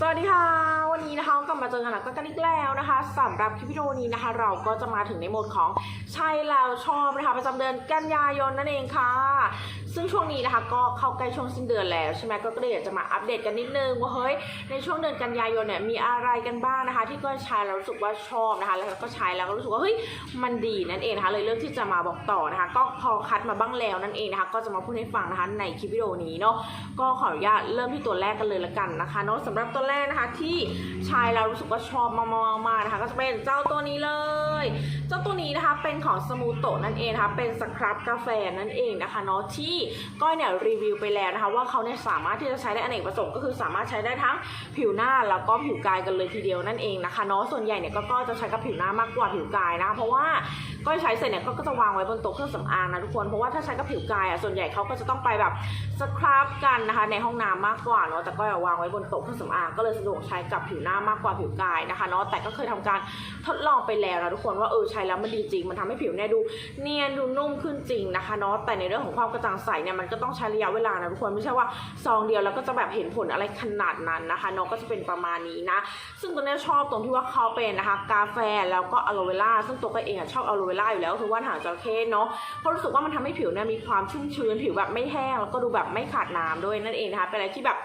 สวัสดีค่ะ วันนี้นะคะกลับมาเจอกันแล้วกันอีกแล้วนะคะสำหรับคลิปวิดีโอนี้นะคะ เราก็จะมาถึงในโหมดของใช่แล้วชอบนะคะประจำเดือนกันยายนนั่นเองค่ะ ซึ่งช่วงนี้นะคะก็เข้าใกล้ช่วงสิ้นเดือนแล้วใช่ไหมก็เลยอยากจะมาอัปเดตกันนิดนึงว่าเฮ้ยในช่วงเดือนกันยายนเนี่ยมีอะไรกันบ้างนะคะ ที่ก็ใช้แล้วรู้สึกว่าชอบนะคะ แล้วก็ใช้แล้วก็รู้สึกว่าเฮ้ยมันดีนั่นเองนะคะเลยเลือกที่จะมาบอกต่อนะคะ ก็พอคัดมาบ้างแล้วนั่นเองนะคะก็จะมาพูดให้ฟังนะคะในคลิปวิดีโอนี้เนาะก็ขออนุญาตเริ่มที่ตัวแรกกันเลยละกันนะคะเนาะสำหรับตัวแรกนะคะที่ใช้แล้วรู้สึกว่าชอบมากๆๆนะคะ ก็จะเป็นเจ้าตัวนี้เลย เจ้าตัวนี้นะคะเป็นของสมูโตะนั่นเองนะคะเป็นสครับกาแฟนั่นเองนะคะเนาะที่ก้อยเนี่ยรีวิวไปแล้วนะคะ ว่าเขาเนี่ยสามารถที่จะใช้ได้อเนกประสงค์ก็คือสามารถใช้ได้ทั้งผิวหน้าแล้วก็ผิวกายกันเลยทีเดียวนั่นเองนะคะเนาะส่วนใหญ่เนี่ยก็ก็จะใช้กับผิวหน้ามากกว่าผิวกายนะเพราะว่าก้อยใช้เสร็จเนี่ยก็จะวางไว้บนโต๊ะเครื่องสำอางนะทุกคนเพราะว่าถ้าใช้กับผิวกายอะส่วนใหญ่เขาก็จะต้องไปแบบสครับกันนะคะในห้องน้ำมากกว่าเนาะแต่ก็วางไว้บนโต๊ะเครื่องสำอางก็เลยสะดวกใช้กับผิวหน้ามากกว่าผิวกายนะคะเนาะแต่ก็เคยทำการทดลองไปแล้วนะทุกคนว่าเออใช้แล้วมันดีจริงมันทำให้ผิวเนี่ยดูเนียนดูนุ่มขึ้นจริงนะคะเนาะแต่ในเรื่องของความกระจ่างใสเนี่ยมันก็ต้องใช้ระยะเวลานะทุกคนไม่ใช่ว่าซองเดียวแล้วก็จะแบบเห็นผลอะไรขนาดนั้นนะคะเนาะก็จะเป็นประมาณนี้นะซึ่งตัวเนี้ยชอบตรงที่ว่าเขาเป็นนะคะกาแฟแล้วก็อะโลเวล่าซึ่งตัวก็เองอชอบอะโลเวล่าอยู่แล้วคือว่านหางจระเข้เนาะเพราะรู้สึกว่ามันทำให้ผิวเนี่ยมีความชุ่มชื้นผิวแบบไม่แห้งแล้วก็ดูแบบไม่ขาดน้ำด้วยนั่นเองนะคะเป็นอะไรที่แบบ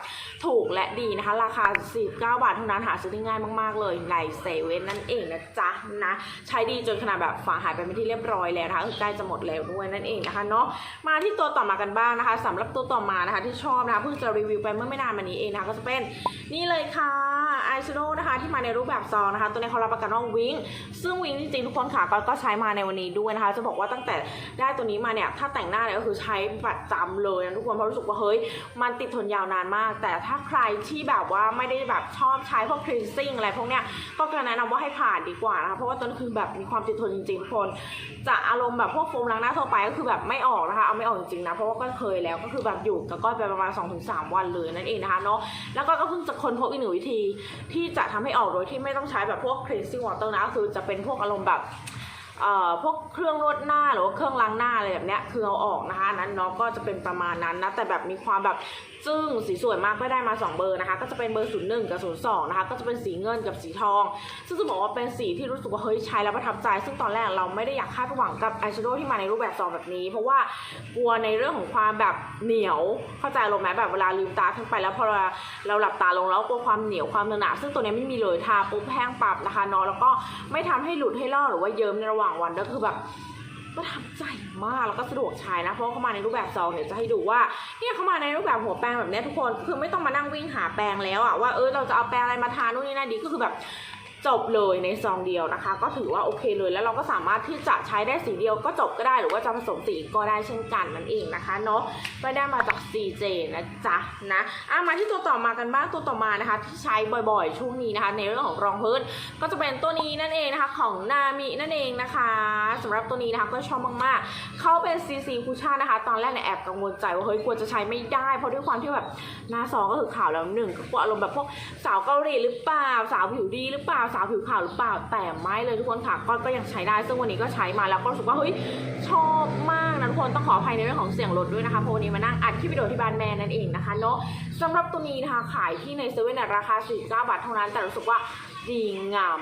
ถูกและดีนะคะ ราคา 49 บาทเท่านั้นหาซื้อได้ง่ายมากๆเลยในเซเว่นนั่นเองนะจ๊ะนะใช้ดีจนขนาดแบบฝาหายไปเป็นที่เรียบร้อยแล้วนะคะใกล้จะหมดแล้วด้วยนั่นเองนะคะเนาะมาที่ตัวต่อมากันบ้างนะคะสำหรับตัวต่อมานะคะที่ชอบนะคะเพิ่งจะรีวิวไปเมื่อไม่นานมานี้เองนะคะก็จะเป็นนี่เลยค่ะ อายแชโดว์นะคะที่มาในรูปแบบซองนะคะ ตัวนี้เขารับประกันว่าวิงซึ่งวิงจริงๆทุกคนค่ะก็ก็ใช้มาในวันนี้ด้วยนะคะ จะบอกว่าตั้งแต่ได้ตัวนี้มาเนี่ยถ้าแต่งหน้าเนี่ยก็คือใช้ประจำเลยนะทุกคนเพราะรู้สึกว่าเฮ้ยมันติดทนยาวนานมาก แต่ถ้าใครที่แบบว่าไม่ได้แบบชอบใช้พวกคลีนซิ่งอะไรพวกเนี้ยก็จะแนะนำว่าให้ผ่านดีกว่านะคะเพราะว่าตัวนี้คือแบบมีความติดทนจริงๆทุกคนจะอารมณ์แบบพวกโฟมล้างหน้าทั่วไปก็คือแบบไม่ออกนะคะเอาไม่ออกจริงๆนะเพราะว่าก็เคยแล้วก็คือแบบอยู่กับก้อยไปประมาณ 2-3 วันเลยนั่นเองนะคะเนาะแล้วก็ก็เพิ่งจะค้นพบอีกหนึ่งวิธีที่จะทำให้ออกโดยที่ไม่ต้องใช้แบบพวก cleansing water นะคือจะเป็นพวกอารมณ์แบบ พวกเครื่องนวดหน้าหรือว่าเครื่องล้างหน้าอะไรแบบเนี้ยคือเอาออกนะคะนั้นเนาะก็จะเป็นประมาณนั้นนะแต่แบบมีความแบบจึ้งสีสวยมากก็ได้มา 2 เบอร์นะคะ ก็จะเป็นเบอร์ 01 กับ 02 นะคะ ก็จะเป็นสีเงินกับสีทอง ซึ่งจะบอกว่าเป็นสีที่รู้สึกว่าเฮ้ยใช้แล้วประทับใจ ซึ่งตอนแรกเราไม่ได้อยากคาดหวังกับอายแชโดว์ที่มาในรูปแบบซองแบบนี้ เพราะว่ากลัวในเรื่องของความแบบเหนียวเข้าใจลงไหมแบบเวลาลืมตาขึ้นไปแล้วพอเราเราหลับตาลงแล้วกลัวความเหนียวความหนาซึ่งตัวเนี้ยไม่มีเลยทาปุ๊บแห้งปับนะคะนาะแล้วก็ไม่ทำให้หลุดให้ลอกหรือว่าเยิ้มในระหว่างวันก็คือแบบประทับใจมากแล้วก็สะดวกใช้นะ เพราะเขามาในรูปแบบซองเนี่ยจะให้ดูว่าเนี่ยเขามาในรูปแบบหัวแปรงแบบนี้ทุกคนคือไม่ต้องมานั่งวิ่งหาแปรงแล้วอะว่าเออเราจะเอาแปรงอะไรมาทานู่นนี่นั่นดีก็คือแบบ จบเลยในซองเดียวนะคะ ก็ถือว่าโอเคเลย แล้วเราก็สามารถที่จะใช้ได้สีเดียวก็จบก็ได้หรือว่าจะผสมสีก็ได้เช่นกันนั่นเองนะคะเนาะไม่ได้มาจาก CJ นะจ๊ะนะอะมาที่ตัวต่อมากันบ้างตัวต่อมานะคะ ที่ใช้บ่อยๆ ช่วงนี้นะคะ ในเรื่องของรองพื้นก็จะเป็นตัวนี้นั่นเองนะคะของนามินั่นเองนะคะสำหรับตัวนี้นะคะก็ชอบมากๆเขาเป็น CC คูชั่นนะคะ ตอนแรกเนี่ยแอบกังวลใจว่าเฮ้ยกลัวจะใช้ไม่ได้ เพราะด้วยความที่แบบหน้าซองก็คือขาวแล้วหนึ่งก็กลัวอารมณ์แบบพวกสาวเกาหลีหรือเปล่าสาวผิวดีหรือเปล่าสาวผิวขาวหรือเปล่าแต่ไม่เลยทุกคนค่ะก็ก็ยังใช้ได้ ซึ่งวันนี้ก็ใช้มาแล้วก็รู้สึกว่าเฮ้ยชอบมากนะทุกคนต้องขออภัยในเรื่องของเสียงรถด้วยนะคะเพราะวันนี้มานั่งอัดคลิปวิดีโอที่บ้านแม่นั่นเองนะคะเนาะสำหรับตัวนี้นะคะขายที่ในเซเว่นราคา49บาทเท่านั้นแต่รู้สึกว่าดีงาม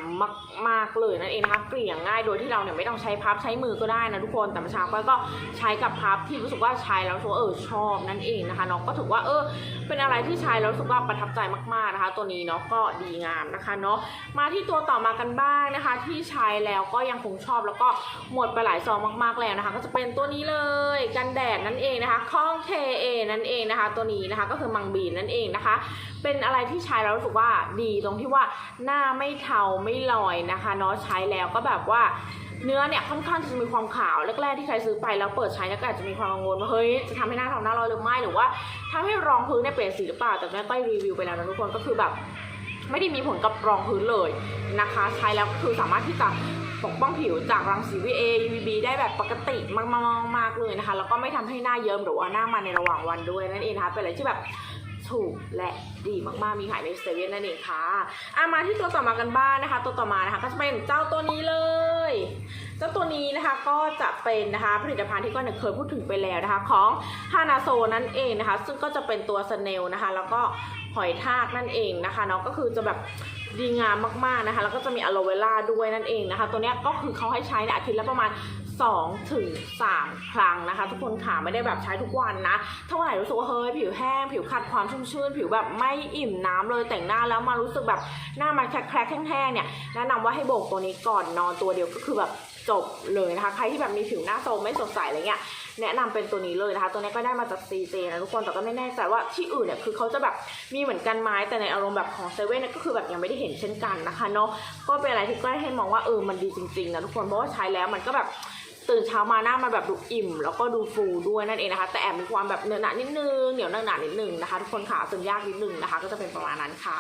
มากๆเลยนั่นเองนะคะเกลี่ยง่ายโดยที่เราเนี่ยไม่ต้องใช้พับใช้มือก็ได้นะทุกคนแต่เมื่อเช้ากรก็ใช้กับพับที่รู้สึกว่าใช้แล้วรู้สึกว่าเออชอบนั่นเองนะคะเนาะก็ถือว่าเออเป็นอะไรที่ใช้แล้วรู้สึกว่าประทับใจมากๆนะคะ ตัวนี้เนาะก็ดีงามนะคะเนาะมาที่ตัวต่อมากันบ้างนะคะ ที่ใช้แล้วก็ยังคงชอบแล้วก็หมดไปหลายซองมากๆแล้วนะคะ ก็จะเป็นตัวนี้เลยกันแดดนั่นเองนะคะข้อง KA นั่นเองนะคะ ตัวนี้นะคะก็คือมังบีนนั่นเองนะคะ เป็นอะไรที่ใช้แล้วรู้สึกว่าดีตรงที่ว่าหน้าไม่เทาไม่ลอยนะคะเนาะใช้แล้วก็แบบว่าเนื้อเนี่ยค่อนข้างจะมีความขาวแรกๆที่ใครซื้อไปแล้วเปิดใช้แล้วก็อาจจะมีความกังวลว่าเฮ้ยจะทำให้หน้าเทาหน้าลอยหรือไม่หรือว่าทำให้รองพื้นเนี่ยเปลี่ยนสีหรือเปล่าแต่แม่ก็รีวิวไปแล้วนะทุกคนก็คือแบบไม่ได้มีผลกับรองพื้นเลยนะคะ ใช้แล้วก็คือสามารถที่จะปกป้องผิวจากรังสี VA UVB ได้แบบปกติมากๆเลยนะคะ แล้วก็ไม่ทำให้หน้าเยิ้มหรือว่าหน้ามันในระหว่างวันด้วยนั่นเองนะคะเป็นอะไรที่แบบ ถูกและดีมากๆ มีขายในเซเว่นนั่นเองค่ะอะมาที่ตัวต่อมากันบ้างนะคะ ตัวต่อมานะคะก็จะเป็นเจ้าตัวนี้เลย เจ้าตัวนี้นะคะก็จะเป็นนะคะผลิตภัณฑ์ที่ก้อยเนี่ยเคยพูดถึงไปแล้วนะคะ ของฮานาโซนั่นเองนะคะ ซึ่งก็จะเป็นตัวสเนลนะคะ แล้วก็หอยทากนั่นเองนะคะเนาะก็คือจะแบบดีงามมากๆนะคะ แล้วก็จะมีอะโลเวล่าด้วยนั่นเองนะคะ ตัวนี้ก็คือเขาให้ใช้ในอาทิตย์ละประมาณ 2ถึง3ครั้งนะคะ ทุกคนค่ะไม่ได้แบบใช้ทุกวันนะถ้าวันไหนรู้สึกว่าเฮ้ยผิวแห้ง ผิวขาดความชุ่มชื้นผิวแบบไม่อิ่มน้ำเลยแต่งหน้าแล้วมารู้สึกแบบหน้ามันแคลกแห้งๆเนี่ยแนะนำว่าให้โบกตัวนี้ก่อนนอนตัวเดียวก็คือแบบจบเลยนะคะ ใครที่แบบมีผิวหน้าโทรมไม่สดใสอะไรเงี้ยแนะนำเป็นตัวนี้เลยนะคะ ตัวนี้ก็ได้มาจาก CJ นะทุกคนแต่ก็ไม่แน่ใจว่าที่อื่นเนี่ยคือเขาจะแบบมีเหมือนกันไหมแต่ในอารมณ์แบบของเซเว่นเนี่ยก็คือแบบยังไม่ได้เห็นเช่นกันนะคะเนาะก็เป็นอะไรที่ก็ให้มองว่าเออมันดีจริงๆนะทุกคนเพราะว่าใช้แล้วมันก็แบบ ตื่นเช้ามาหน้ามันแบบดูอิ่ม แล้วก็ดูฟูด้วยนั่นเองนะคะ แต่แอบมีความแบบเนื้อหนานิดนึงเหนียวหนานิดนึงนะคะ ทุกคนขาซึมยากนิดนึงนะคะ ก็จะเป็นประมาณนั้นค่ะ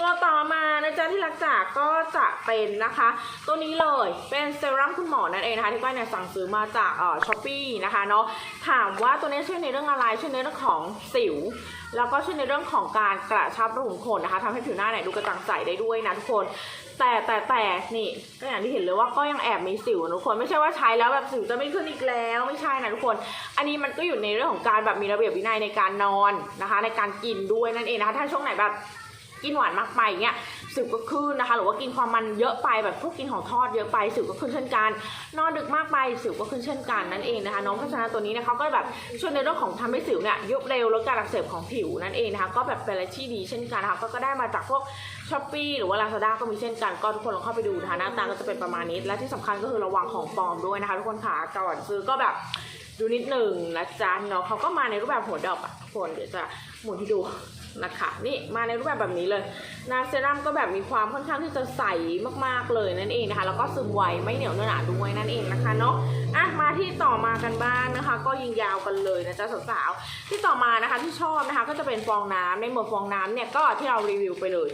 ตัวต่อมานะจ๊ะที่รักจากก็จะเป็นนะคะ ตัวนี้เลยเป็นเซรั่มคุณหมอนั่นเองนะคะที่ก้อยเนี่ยสั่งซื้อมาจากเอ่อช้อปปี้นะคะเนาะถามว่าตัวนี้ช่วยในเรื่องอะไรช่วยในเรื่องของสิว แล้วก็ช่วยในเรื่องของการกระชับรูขุมขนนะคะทำให้ผิวหน้าเนี่ยดูกระจ่างใสได้ด้วยนะทุกคน แต่แต่แต่นี่ก็อย่างที่เห็นเลยว่าก็ยังแอบมีสิวนะทุกคนไม่ใช่ว่าใช้แล้วแบบสิวจะไม่ขึ้นอีกแล้วไม่ใช่นะทุกคน อันนี้มันก็อยู่ในเรื่องของการแบบมีระเบียบวินัยในการนอนนะคะ ในการกินด้วยนั่นเองนะคะถ้าช่วงไหนแบบ กินหวานมากไปเงี้ยสิวก็ขึ้นนะคะ หรือว่ากินความมันเยอะไปแบบพวกกินของทอดเยอะไปสิวก็ขึ้นเช่นกัน นอนดึกมากไปสิวก็ขึ้นเช่นกันนั่นเองนะคะน้องพราะฉะนั้นตัวนี้เนี่ยเขาก็แบบช่วยในเรื่องของทำให้สิวเนี่ยยุบเร็วลดการอักเสบของผิวนั่นเองนะคะก็แบบเป็นอะไรที่ดีเช่นกันนะคะก็ได้มาจากพวกช้อปปี้หรือว่าลาซาด้าก็มีเช่นกันก็ทุกคนลองเข้าไปดูนะคะหน้าตาก็จะเป็นประมาณนี้ และที่สำคัญก็คือระวังของปลอมด้วยนะคะทุกคนขาก่อนซื้อก็แบบดูนิดหนึ่งนะจ๊ะเนาะเขาก็มาในรูปแบบหัวดอกอะทุกคนเดี๋ยวจะหมุนให้ดู นะคะนี่มาในรูปแบบแบบนี้เลยนาเซรั่มก็แบบมีความค่อนข้างที่จะใสมากๆเลยนั่นเองนะคะ แล้วก็ซึมไวไม่เหนียวเนื้อหนาด้วยนั่นเองนะคะเนาะอะมาที่ต่อมากันบ้างนะคะ ก็ยิงยาวกันเลยนะจ๊ะสาวๆที่ต่อมานะคะที่ชอบนะคะก็จะเป็นฟองน้ำในหมวดฟองน้ำเนี่ยก็ที่เรารีวิวไปเลย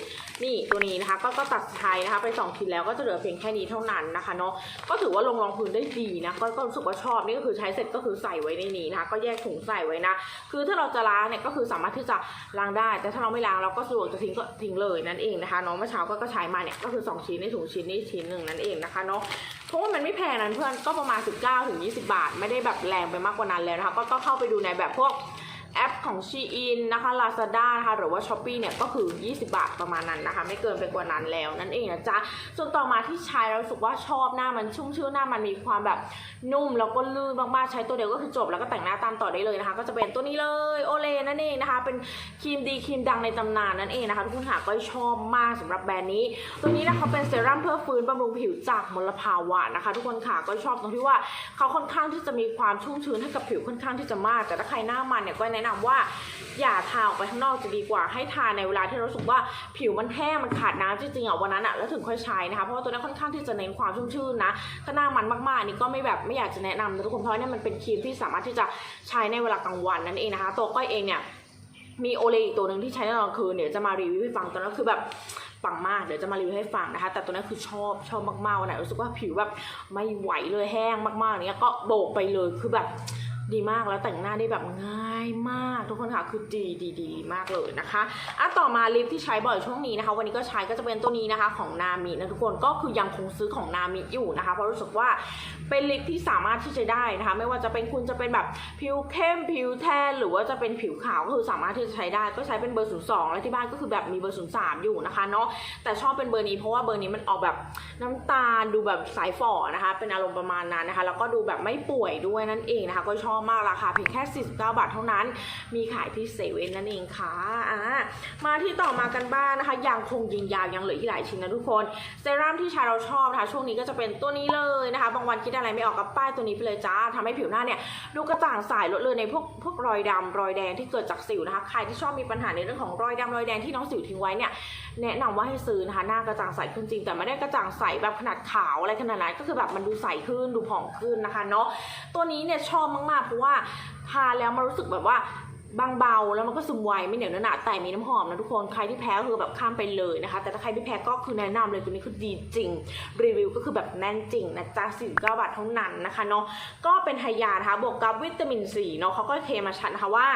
นี่ตัวนี้นะคะ ก็ก็ตัดไทยนะคะไปสองชิ้นแล้วก็จะเหลือเพียงแค่นี้เท่านั้นนะคะเนาะก็ถือว่าลงรองพื้นได้ดีนะก็ก็รู้สึกว่าชอบนี่ก็คือใช้เสร็จก็คือใส่ไว้ในนี้นะคะ ก็แยกถุงใส่ไว้นะ คือถ้าเราจะล้างเนี่ยก็คือสามารถที่จะล้างได้แต่ถ้าเราไม่ล้างเราก็สะดวกจะทิ้งก็ทิ้งเลยนั่นเองนะคะเน้องเมื่อเช้าก็ก็ใช้มาเนี่ยก็คือสองชิ้นในถุงชิ้นนี้ชิ้นหนึ่งนั่นเองนะคะเนาะเพราะว่ามันไม่แพงนั้นเพื่อนก็ประมาณ 19ถึง20 บาท ไม่ได้แบบแรงไปมากกว่านั้นแล้วนะคะก็ต้องเข้าไปดูในแบบพวก แอปของ Shein นะคะ Lazada นะคะหรือว่า Shopee เนี่ยก็คือ 20 บาทประมาณนั้นนะคะ ไม่เกินไปกว่านั้นแล้วนั่นเองนะจ๊ะส่วนต่อมาที่ใช้แล้วรู้สึกว่าชอบหน้ามันชุ่มชื่นหน้ามันมีความแบบนุ่มแล้วก็ลื่นมากๆใช้ตัวเดียวก็คือจบแล้วก็แต่งหน้าตามต่อได้เลยนะคะ ก็จะเป็นตัวนี้เลยโอเลนั่นเองนะคะ เป็นครีมดีครีมดังในตำนานนั่นเองนะคะทุกคนค่ะก็ชอบมากสำหรับแบรนด์นี้ ตัวนี้นะคะเป็นเซรั่มเพื่อฟื้นบำรุงผิวจากมลภาวะนะคะ ทุกคนค่ะก็ชอบตรงที่ว่าเขาค่อนข้างที่จะมีความชุ่มชื้นให้กับผิวค่อนข้างที่จะมาก แต่ถ้าใครหน้ามันเนี่ยก็แนะนำว่าอย่าทาออกไปข้างนอกจะดีกว่าให้ทาในเวลาที่รู้สึกว่าผิวมันแห้งมันขาดน้ำจริงๆอะวันนั้นอะแล้วถึงค่อยใช้นะคะเพราะว่าตัวนี้ค่อนข้างที่จะเน้นความชุ่มชื่นนะถ้าหน้ามันมากๆนี่ก็ไม่แบบไม่อยากจะแนะนำนะทุกคนเพราะเนี่ยมันเป็นครีมที่สามารถที่จะใช้ในเวลากลางวันนั่นเองนะคะ ตัวก้อยเองเนี่ยมีโอเลอีกตัวหนึ่งที่ใช้ในตอนกลางคืนเดี๋ยวจะมารีวิวให้ฟังตอนนั้นคือแบบปังมากเดี๋ยวจะมารีวิวให้ฟังนะคะ แต่ตัวนี้คือชอบชอบมากๆวันไหนรู้สึกว่าผิวแบบไม่ไหวเลยแห้งมากๆเนี้ยก็โบกไปเลยคือแบบ ดีมากแล้วแต่งหน้าได้แบบง่ายมากทุกคนค่ะคือดีดีดีมากเลยนะคะอะต่อมาลิปที่ใช้บ่อยช่วงนี้นะคะ วันนี้ก็ใช้ก็จะเป็นตัวนี้นะคะของนามินะทุกคนก็คือยังคงซื้อของนามิอยู่นะคะ เพราะรู้สึกว่าเป็นลิปที่สามารถที่จะได้นะคะ ไม่ว่าจะเป็นคุณจะเป็นแบบผิวเข้มผิวแทนหรือว่าจะเป็นผิวขาวก็คือสามารถที่จะใช้ได้ก็ใช้เป็นเบอร์ 02 และที่บ้านก็คือแบบมีเบอร์ 03 อยู่นะคะเนาะแต่ชอบเป็นเบอร์นี้เพราะว่าเบอร์นี้มันออกแบบน้ำตาลดูแบบสายฝ่อนะคะ เป็นอารมณ์ประมาณนั้นนะคะ แล้วก็ดูแบบไม่ป่วยด้วยนั่นเองนะคะ ก็ชอบมากราคาเพียงแค่ 49 บาทเท่านั้น มีขายที่เซเว่นนั่นเองค่ะอ่ามาที่ต่อมากันบ้างนะคะยังคงยิงยาวยังเหลืออีกหลายชิ้นนะทุกคนเซรั่มที่ใช้เราชอบนะคะช่วงนี้ก็จะเป็นตัวนี้เลยนะคะบางวันคิดอะไรไม่ออกกับป้ายตัวนี้ไปเลยจ้าทำให้ผิวหน้าเนี่ยดูกระจ่างใสลดเลยในพวกพวกรอยดำรอยแดงที่เกิดจากสิวนะคะใครที่ชอบมีปัญหาในเรื่องของรอยดำรอยแดงที่น้องสิวทิ้งไว้เนี่ย แนะนำว่าให้ซื้อนะคะหน้ากระจ่างใสขึ้นจริง แต่ไม่ได้กระจ่างใสแบบขนาดขาวอะไรขนาดนั้นก็คือแบบมันดูใสขึ้นดูผ่องขึ้นนะคะเนาะตัวนี้เนี่ยชอบมากๆเพราะว่าทาแล้วมันรู้สึกแบบว่าบางเบาแล้วมันก็ซึมไวไม่เหนียวเนื้อหนาแต่มีน้ำหอมนะทุกคนใครที่แพ้ก็คือแบบข้ามไปเลยนะคะ แต่ถ้าใครไม่แพ้ก็คือแนะนำเลยตัวนี้คือดีจริง รีวิวก็คือแบบแน่นจริงนะจ๊ะ49บาทเท่านั้นนะคะเนาะก็เป็นไฮยานะคะบวกกับวิตามินซีเนาะเขาก็เคลมมาชัดนะคะว่า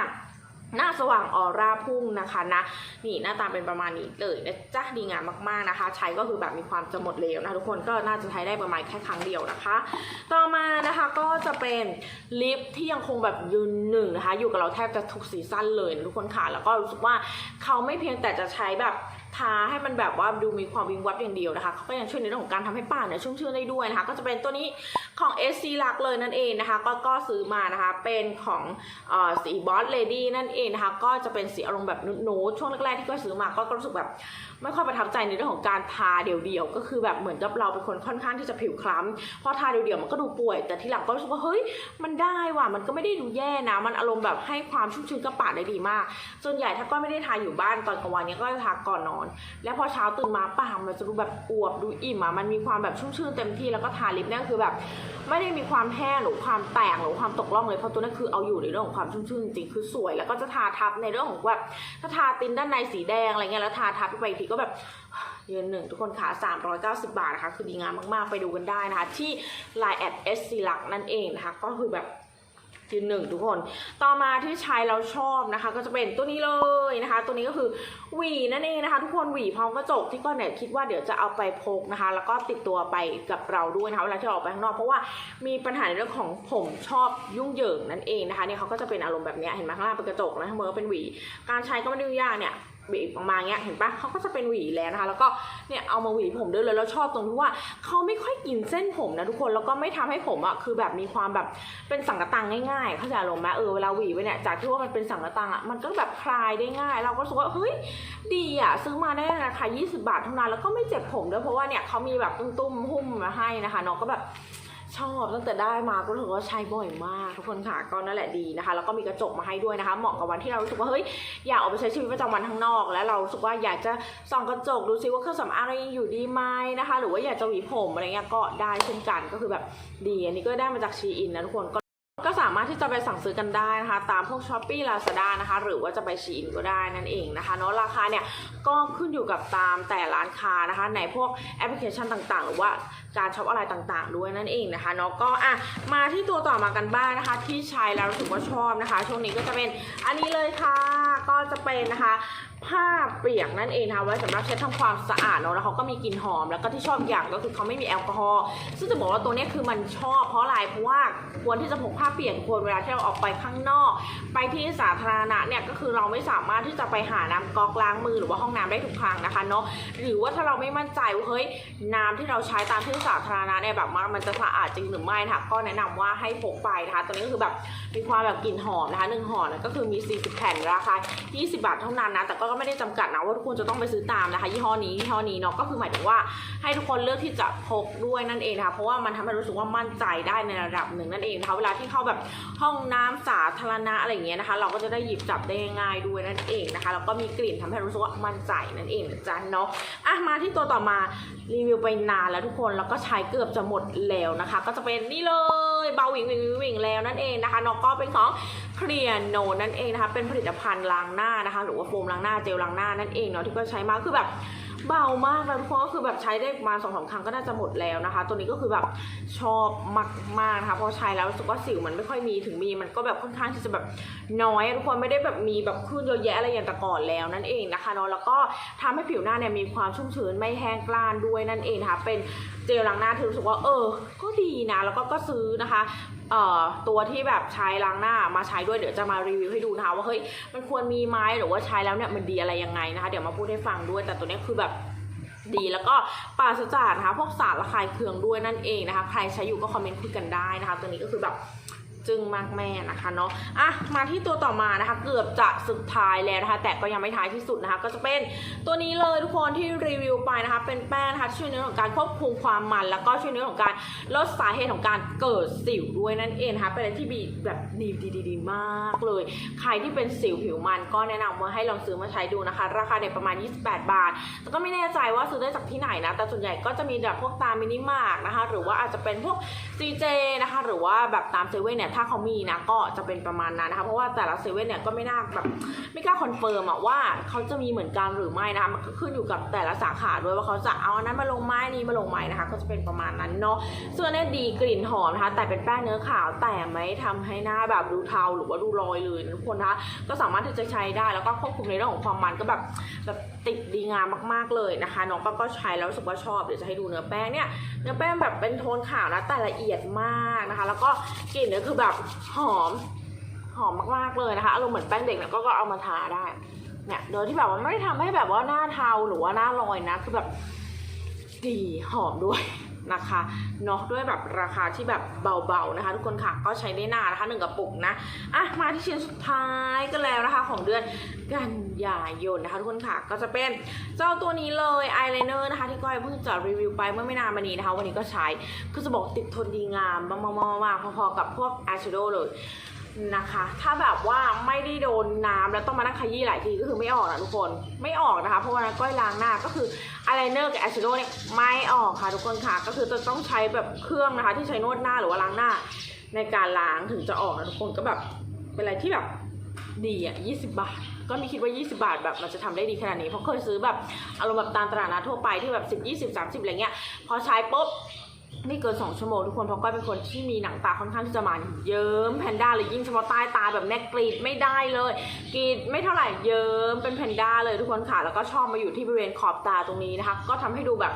หน้าสว่างออร่าพุ่งนะคะนะนี่หน้าตาเป็นประมาณนี้เลยนะจ๊ะดีงามมากๆนะคะ ใช้ก็คือแบบมีความจะหมดเร็วนะทุกคนก็น่าจะใช้ได้ประมาณแค่ครั้งเดียวนะคะ ต่อมานะคะก็จะเป็นลิปที่ยังคงแบบยืนหนึ่งนะคะ อยู่กับเราแทบจะทุกซีซั่นเลยนะทุกคนค่ะแล้วก็รู้สึกว่าเขาไม่เพียงแต่จะใช้แบบ ทาให้มันแบบว่าดูมีความวิงวับอย่างเดียวนะคะเขาก็ยังช่วยในเรื่องของการทำให้ปากเนี่ยชุ่มชื่นได้ด้วยนะคะก็จะเป็นตัวนี้ของ SC ลักเลยนั่นเองนะคะก็ก็ซื้อมานะคะเป็นของอ่อสีบอสเลดี้นั่นเองนะคะก็จะเป็นสีอารมณ์แบบนูดๆช่วงแรกๆที่ก็ซื้อมาก็ก็รู้สึกแบบไม่ค่อยประทับใจในเรื่องของการทาเดี่ยวๆก็คือแบบเหมือนกับเราเป็นคนค่อนข้างที่จะผิวคล้ำพอทาเดี่ยวๆมันก็ดูป่วย แต่ทีหลังก็รู้สึกว่าเฮ้ยมันได้ว่ะมันก็ไม่ได้ดูแย่นะ มันอารมณ์แบบให้ความชุ่มชื้นกับปากได้ดีมากส่วนใหญ่ถ้าก็ไม่ได้ทาอยู่บ้านตอนกลางวันเนี้ยก็จะทาก่อนนอนแล้วพอเช้าตื่นมาปากมันจะดูแบบอวบดูอิ่มอะมันมีความแบบชุ่มชื้นเต็มที่แล้วก็ทาลิปเนี่ยคือแบบ ไม่ได้มีความแห้งหรือความแตกหรือความตกร่องเลยเพราะตัวนั้นคือเอาอยู่ในเรื่องของความชุ่มชื่นจริงคือสวย แล้วก็จะทาทับในเรื่องของแบบถ้าทาตินด้านในสีแดงอะไรเงี้ยแล้วทาทับไปอีกทีก็แบบยือนหนึ่งทุกคนขา390 บาทนะคะ คือดีงามมากๆ ไปดูกันได้นะคะ ที่ Line แอดเอสซีลักนั่นเองนะคะ ก็คือแบบ ยืนหนึ่งทุกคน ต่อมาที่ใช้แล้วชอบนะคะ ก็จะเป็นตัวนี้เลยนะคะ ตัวนี้ก็คือหวีนั่นเองนะคะ ทุกคนหวีพร้อมกระจกที่ก็เนี่ยคิดว่าเดี๋ยวจะเอาไปพกนะคะ แล้วก็ติดตัวไปกับเราด้วยนะคะเวลาที่เราออกไปข้างนอกเพราะว่ามีปัญหาในเรื่องของผมชอบยุ่งเหยิงนั่นเองนะคะเนี่ยเขาก็จะเป็นอารมณ์แบบเนี้ยเห็นไหมข้างล่างเป็นกระจกนะข้างบนเป็นหวี การใช้ก็ไม่ได้ยากเนี่ย บีบออกมาเงี้ยเห็นปะเขาก็จะเป็นหวีแล้วนะคะ แล้วก็เนี่ยเอามาหวีผมด้วยเลยแล้วชอบตรงที่ว่าเขาไม่ค่อยกินเส้นผมนะทุกคนแล้วก็ไม่ทำให้ผมอะคือแบบมีความแบบเป็นสังกะตังง่ายๆเข้าใจอารมณ์ไหมเออเวลาหวีไปเนี่ยจากที่ว่ามันเป็นสังกะตังอะมันก็แบบคลายได้ง่าย เราก็รู้สึกว่าเฮ้ยดีอะซื้อมาได้นราคา20 บาทเท่านั้นแล้วก็ไม่เจ็บผมด้วยเพราะว่าเนี่ยเขามีแบบตุ้มๆหุ้มมาให้นะคะน้องก็แบบ ชอบตั้งแต่ได้มาก็รู้สึกว่าใช้บ่อยมาก ทุกคนค่ะก็นั่นแหละดีนะคะ แล้วก็มีกระจกมาให้ด้วยนะคะเหมาะกับวันที่เรารู้สึกว่าเฮ้ยอยากออกไปใช้ชีวิตประจำวันข้างนอก แล้วเรารู้สึกว่าอยากจะส่องกระจกดูซิว่าเครื่องสำอางเรายังอยู่ดีไหมนะคะ หรือว่าอยากจะหวีผมอะไรเงี้ยก็ได้เช่นกันก็คือแบบดีอันนี้ก็ได้มาจากชีอินนะทุกคน ก็สามารถที่จะไปสั่งซื้อกันได้นะคะ ตามพวกช้อปปี้ลาซาด้านะคะ หรือว่าจะไปชีอินก็ได้นั่นเองนะคะเนาะราคาเนี่ยก็ขึ้นอยู่กับตามแต่ร้านค้านะคะ ในพวกแอปพลิเคชันต่างๆ หรือว่าการช็อปอะไรต่างๆ ด้วยนั่นเองนะคะเนาะก็อะมาที่ตัวต่อมากันบ้างนะคะ ที่ใช้แล้วรู้สึกว่าชอบนะคะ ช่วงนี้ก็จะเป็นอันนี้เลยค่ะ ก็จะเป็นนะคะผ้าเปียกนั่นเองนะคะไว้สำหรับใช้ทำความสะอาดเนาะแล้วเขาก็มีกลิ่นหอมแล้วก็ที่ชอบอย่างก็คือเขาไม่มีแอลกอฮอล์ซึ่งจะบอกว่าตัวนี้คือมันชอบเพราะอะไรเพราะว่าควรที่จะพกผ้าเปียกควรเวลาที่เราออกไปข้างนอก ไปที่สาธารณะเนี่ยก็คือเราไม่สามารถที่จะไปหาน้ำก๊อกล้างมือหรือว่าห้องน้ำได้ทุกครั้งนะคะเนาะหรือว่าถ้าเราไม่มั่นใจว่าเฮ้ยน้ำที่เราใช้ตามที่สาธารณะเนี่ยแบบว่ามันจะสะอาดจริงหรือไม่นะคะก็แนะนำว่าให้พกไปนะคะตัวนี้ก็คือแบบมีความแบบกลิ่นหอมนะคะหนึ่งห่อเนี่ยก็คือมี 40 แผ่นราคา20 บาทเท่านั้นนะ แต่ก็ไม่ได้จำกัดนะว่าทุกคนจะต้องไปซื้อตามนะคะ ยี่ห้อนี้ยี่ห้อนี้เนาะก็คือหมายถึงว่าให้ทุกคนเลือกที่จะพกด้วยนั่นเองนะคะเพราะว่ามันทำให้รู้สึกว่ามั่นใจได้ในระดับหนึ่งนั่นเองนะคะเวลาที่เข้าแบบห้องน้ำสาธารณะอะไรอย่างเงี้ยนะคะ เราก็จะได้หยิบจับได้ง่ายด้วยนั่นเองนะคะแล้วก็มีกลิ่นทำให้รู้สึกว่ามั่นใจนั่นเองนะจ๊ะเนาะอะมาที่ตัวต่อมารีวิวไปนานแล้วทุกคนแล้วก็ใช้เกือบจะหมดแล้วนะคะ ก็จะเป็นนี่เลยเบาหวิงหวิงหวิงหวิงแล้วนั่นเองนะคะเนาะก็เป็นของเคลียร์โนนั่นเองนะคะ เป็นผลิตภัณฑ์ล้างหน้านะคะ หรือว่าโฟมล้างหน้าเจลล้างหน้านั่นเองเนาะที่ก็ใช้มาคือแบบเบามากแล้วทุกคนก็คือแบบใช้ได้ประมาณสองสามครั้งก็น่าจะหมดแล้วนะคะ ตัวนี้ก็คือแบบชอบมากๆนะคะพราะใช้แล้วรู้สึกว่าสิวมันไม่ค่อยมีถึงมีมันก็แบบค่อนข้างที่จะแบบน้อยทุกคนไม่ได้แบบมีแบบขึ้นเยอะแยะอะไรอย่างแต่ก่อนแล้วนั่นเองนะคะเนาะแล้วก็ทำให้ผิวหน้าเนี่ยมีความชุ่มชื้นไม่แห้งกร้านด้วยนั่นเองนะคะเป็นเจลล้างหน้าที่รู้สึกว่าเออ ก็ดีนะ แล้วก็ก็ซื้อนะคะเอ่อตัวที่แบบใช้ล้างหน้ามาใช้ด้วยเดี๋ยวจะมารีวิวให้ดูนะคะว่าเฮ้ยมันควรมีไหมหรือว่าใช้แล้วเนี่ยมันดีอะไรยังไงนะคะ เดี๋ยวมาพูดให้ฟังด้วย แต่ตัวนี้คือแบบดีแล้วก็ปราศจากนะคะพวกสารระคายเคืองด้วยนั่นเองนะคะ ใครใช้อยู่ก็คอมเมนต์คุยกันได้นะคะ ตัวนี้ก็คือแบบ จึงมากแม่นะคะเนาะอะมาที่ตัวต่อมานะคะเกือบจะสุดท้ายแล้วนะคะ แต่ก็ยังไม่ท้ายที่สุดนะคะ ก็จะเป็นตัวนี้เลยทุกคนที่รีวิวไปนะคะ เป็นแป้งนะคะช่วยในเรื่องของการควบคุมความมัน แล้วก็ช่วยในเรื่องของการลดสาเหตุของการเกิดสิวด้วยนั่นเองนะคะเป็นอะไรที่ดีแบบดีดีดดีมากเลย ใครที่เป็นสิวผิวมันก็แนะนำว่าให้ลองซื้อมาใช้ดูนะคะ ราคาเนี่ยประมาณ 28 บาทแต่ก็ไม่แน่ใจว่าซื้อได้จากที่ไหนนะแต่ส่วนใหญ่ก็จะมีแบบพวกตามมินิมาร์กนะคะ หรือว่าอาจจะเป็นพวก CJ นะคะ หรือว่าแบบตามเซเว่นเนี่ยถ้าเขามีนะก็จะเป็นประมาณนั้นนะคะ เพราะว่าแต่ละเซเว่นเนี่ยก็ไม่น่าแบบไม่กล้าคอนเฟิร์มอะว่าเขาจะมีเหมือนกันหรือไม่นะคะมันก็ขึ้นอยู่กับแต่ละสาขาด้วยว่าเขาจะเอาอันนั้นมาลงไม้นี้มาลงไม้นะคะ ก็จะเป็นประมาณนั้นเนาะส่วนอันเนี้ยดีกลิ่นหอมนะคะแต่เป็นแป้งเนื้อขาวแต่ไม่ทำให้หน้าแบบดูเทาหรือว่าดูรอยเลยนะทุกคนนะคะก็สามารถที่จะใช้ได้แล้วก็ควบคุมในเรื่องของความมันก็แบบแบบ ติดดีงามมากๆเลยนะคะ น้องป้าก็ใช้แล้วรู้สึกว่าชอบเดี๋ยวจะให้ดูเนื้อแป้งเนี่ยเนื้อแป้งแบบเป็นโทนขาวนะแต่ละเอียดมากนะคะ แล้วก็กลิ่นเนี่ยคือแบบหอมหอมมากๆเลยนะคะอารมณ์เหมือนแป้งเด็กเนี่ยก็ก็เอามาทาได้เนี่ยโดยที่แบบว่าไม่ได้ทำให้แบบว่าหน้าเทาหรือว่าหน้าลอยนะ คือแบบดีหอมด้วย นะคะเนาะด้วยแบบราคาที่แบบเบาๆนะคะ ทุกคนค่ะก็ใช้ได้นานนะคะหนึ่งกระปุกนะอะมาที่ชิ้นสุดท้ายก็แล้วนะคะ ของเดือนกันยายนนะคะทุกคนค่ะก็จะเป็นเจ้าตัวนี้เลยอายไลเนอร์นะคะ ที่ก้อยเพิ่งจะรีวิวไปเมื่อไม่นานมานี้นะคะ วันนี้ก็ใช้คือจะบอกติดทนดีงามมากๆๆๆพอๆกับพวกอายแชโดว์เลย นะคะ ถ้าแบบว่าไม่ได้โดนน้ำแล้วต้องมานั่งขยี้หลายทีก็คือไม่ออกนะทุกคน ไม่ออกนะคะ เพราะว่าก้อยล้างหน้าก็คืออายไลเนอร์กับแอชโดเนี่ยไม่ออกค่ะทุกคนค่ะ ก็คือจะต้องใช้แบบเครื่องนะคะ ที่ใช้นวดหน้าหรือว่าล้างหน้า ในการล้างถึงจะออกนะทุกคนก็แบบเป็นอะไรที่แบบดีอะ20บาท ก็ไม่คิดว่า 20 บาทแบบมันจะทำได้ดีขนาดนี้ เพราะเคยซื้อแบบอารมณ์แบบตามตลาดนัดทั่วไปที่แบบ 10 20 30อะไรเงี้ย พอใช้ปุ๊บ ไม่เกิน2ชั่วโมงทุกคนเพราะก้อยเป็นคนที่มีหนังตาค่อนข้างที่จะมันเยิ้มแพนด้าเลยยิ่งเฉพาะใต้ตาแบบแนกกรีดไม่ได้เลยกรีดไม่เท่าไหร่เยิ้มเป็นแพนด้าเลยทุกคนค่ะแล้วก็ชอบมาอยู่ที่บริเวณขอบตาตรงนี้นะคะ ก็ทำให้ดูแบบ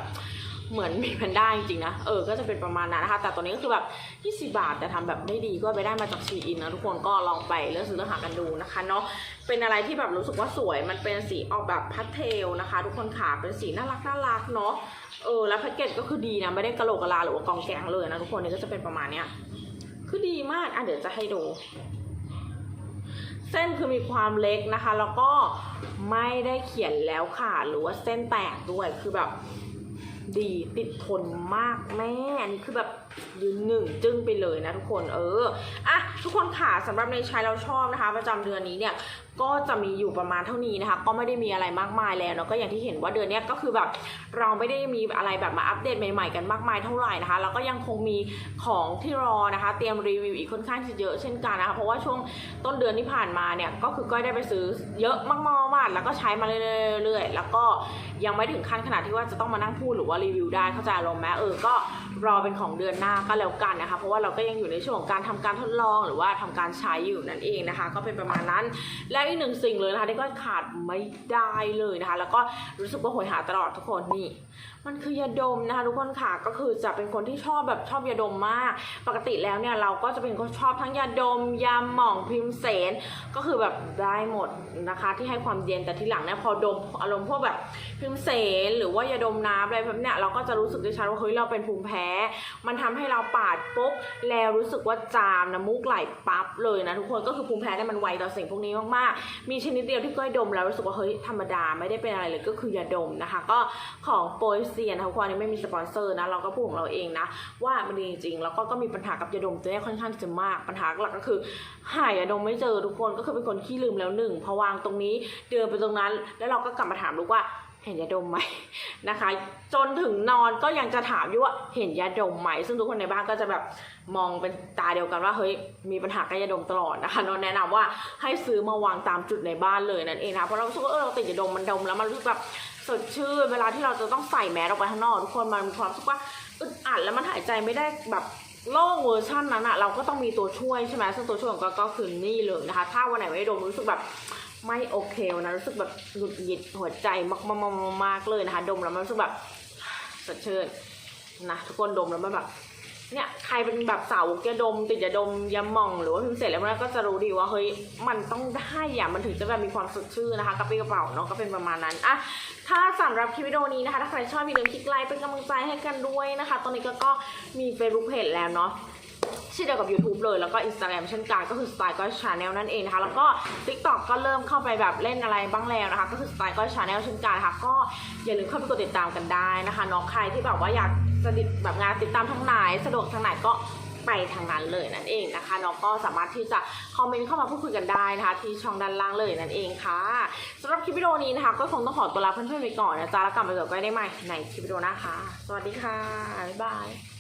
เหมือนมีแพนด้าจริงๆนะ เออ ก็จะเป็นประมาณนั้นนะคะ แต่ตัวนี้ก็คือแบบ 20 บาท แต่ทำแบบได้ดีก็ไปได้มาจากชีอินนะทุกคนก็ลองไปเลือกซื้อเลือกหากันดูนะคะเนาะ เป็นอะไรที่แบบรู้สึกว่าสวย มันเป็นสีออกแบบพัสเทลนะคะ ทุกคนค่ะ เป็นสีน่ารักน่ารักเนาะ เออ แล้วแพ็กเกจก็คือดีนะ ไม่ได้กระโหลกกะลาหรือว่ากองแกงเลยนะทุกคนนี่ก็จะเป็นประมาณเนี้ย คือดีมาก อะเดี๋ยวจะให้ดูเส้นคือมีความเล็กนะคะ แล้วก็ไม่ได้เขียนแล้วขาดหรือว่าเส้นแตกด้วยคือแบบ ดีติดทนมากแม่อันนี้คือแบบยืนหนึ่งจึ้งไปเลยนะทุกคนเอออะทุกคนค่ะสำหรับในใช้เราชอบนะคะ ประจำเดือนนี้เนี่ยก็จะมีอยู่ประมาณเท่านี้นะคะ ก็ไม่ได้มีอะไรมากมายแล้วเนาะก็อย่างที่เห็นว่าเดือนนี้ก็คือแบบเราไม่ได้มีอะไรแบบมาอัปเดตใหม่ ๆ กันมากมายเท่าไหร่นะคะแล้วก็ยังคงมีของที่รอนะคะ เตรียมรีวิวอีกค่อนข้างจะเยอะเช่นกันนะคะเพราะว่าช่วงต้นเดือนที่ผ่านมาเนี่ยก็คือก้อยได้ไปซื้อเยอะมาก ๆแล้วก็ใช้มาเรื่อยๆแล้วก็ยังไม่ถึงขั้นขนาดที่ว่าจะต้องมานั่งพูดหรือว่ารีวิวได้เข้าใจอารมณ์ไหมเออก็รอเป็นของเดือนหน้าก็แล้วกันนะคะ เพราะว่าเราก็ยังอยู่ในช่วงของการทำการทดลองหรือว่าทำการใช้อยู่นั่นเองนะคะ ก็เป็นประมาณนั้น และอีกหนึ่งสิ่งเลยนะคะที่ก็ขาดไม่ได้เลยนะคะ แล้วก็รู้สึกว่าหยหาตลอดทุกคนนี่ มันคือยาดมนะคะทุกคนค่ะก็คือจะเป็นคนที่ชอบแบบชอบยาดมมาก ปกติแล้วเนี่ยเราก็จะเป็นคนชอบทั้งยาดมยาหม่องพิมเสนก็คือแบบได้หมดนะคะที่ให้ความเย็นแต่ที่หลังเนี่ยพอดมอารมณ์พวกแบบพิมเสนหรือว่ายาดมน้ำอะไรแบบเนี้ยเราก็จะรู้สึกได้ชัดว่าเฮ้ยเราเป็นภูมิแพ้ มันทำให้เราปาดปุ๊บแล้วรู้สึกว่าจามน้ำมูกไหลปั๊บเลยนะทุกคนก็คือภูมิแพ้เนี่ยมันไวต่อสิ่งพวกนี้มากๆ มีชนิดเดียวที่ก้อยดมแล้วรู้สึกว่าเฮ้ยธรรมดาไม่ได้เป็นอะไรเลยก็คือยาดมนะคะ ก็ของโปรเซียนทุกคนนี้ไม่มีสปอนเซอร์นะเราก็พูดของเราเองนะ ว่ามันดีจริงๆ แล้วก็ก็มีปัญหากับยาดมตัวเนี้ค่อนข้างจะมากปัญหาหลักก็คือหายยาดมไม่เจอทุกคนก็คือเป็นคนขี้ลืมแล้วหนึ่งพอวางตรงนี้เดินไปตรงนั้น แล้วเราก็กลับมาถามลูกว่าเห็นยาดมไหมนะคะ จนถึงนอนก็ยังจะถามอยู่ว่าเห็นยาดมไหมซึ่งทุกคนในบ้านก็จะแบบมองเป็นตาเดียวกันว่าเฮ้ยมีปัญหากับยาดมตลอดนะคะนอนแนะนำว่าให้ซื้อมาวางตามจุดในบ้านเลยนั่นเองนะเพราะเราสึกว่าเออเราติดยาดมมันดมแล้วมันรู้สึกแบบ สดชื่นเวลาที่เราจะต้องใส่แมสออกไปข้างนอกทุกคนมันมีความรู้สึกว่าอึดอัดแล้วมันหายใจไม่ได้แบบโล่งเวอร์ชันนั้นอะเราก็ต้องมีตัวช่วยใช่ไหมซึ่งตัวช่วยของก็ก็คือนี่เลยนะคะ ถ้าวันไหนไม่ได้ดมรู้สึกแบบไม่โอเคนะรู้สึกแบบหงุดหงิดหัวใจมากๆๆๆเลยนะคะ ดมแล้วมันรู้สึกแบบสดชื่นนะทุกคนดมแล้วมันแบบ เนี่ยใครเป็นแบบสาวกยาดมติดยาดมยาหม่องหรือว่าพิมพ์เสร็จแล้วมันก็จะรู้ดีว่าเฮ้ยมันต้องได้อะมันถึงจะแบบมีความสดชื่นนะคะกระปี้กระเป๋าเนาะก็เป็นประมาณนั้นอะถ้าสำหรับคลิปวิดีโอนี้นะคะถ้าใครชอบอย่าลืมคลิกไลค์เป็นกำลังใจให้กันด้วยนะคะ ตอนนี้ก็ก็มี Facebook Page แล้วเนาะชื่อเดียวกับ YouTube เลย แล้วก็ Instagram เช่นกันก็คือสไตล์ก็ชาแนลนั่นเองนะคะ แล้วก็ TikTok ก็เริ่มเข้าไปแบบเล่นอะไรบ้างแล้วนะคะ ก็คือสไตล์ก็ชาแนลเช่นกันนะคะก็อย่าลืมเข้าไปกดติดตามกันได้นะคะน้องใครที่แบบว่าอยากสนิทแบบงานติดตามทางไหนสะดวกทางไหนก็ไปทางนั้นเลยนั่นเองนะคะน้องก็สามารถที่จะคอมเมนต์เข้ามาพูดคุยกันได้นะคะ ที่ช่องด้านล่างเลยนั่นเองค่ะสำหรับคลิปวิดีโอนี้นะคะ ก็คงต้องขอตัวลาเพื่อนๆไปก่อนนะจ๊ะแล้วกลับมาเจอกันได้ใหม่ในคลิปวิดีโอนะคะ สวัสดีค่ะบ๊ายบาย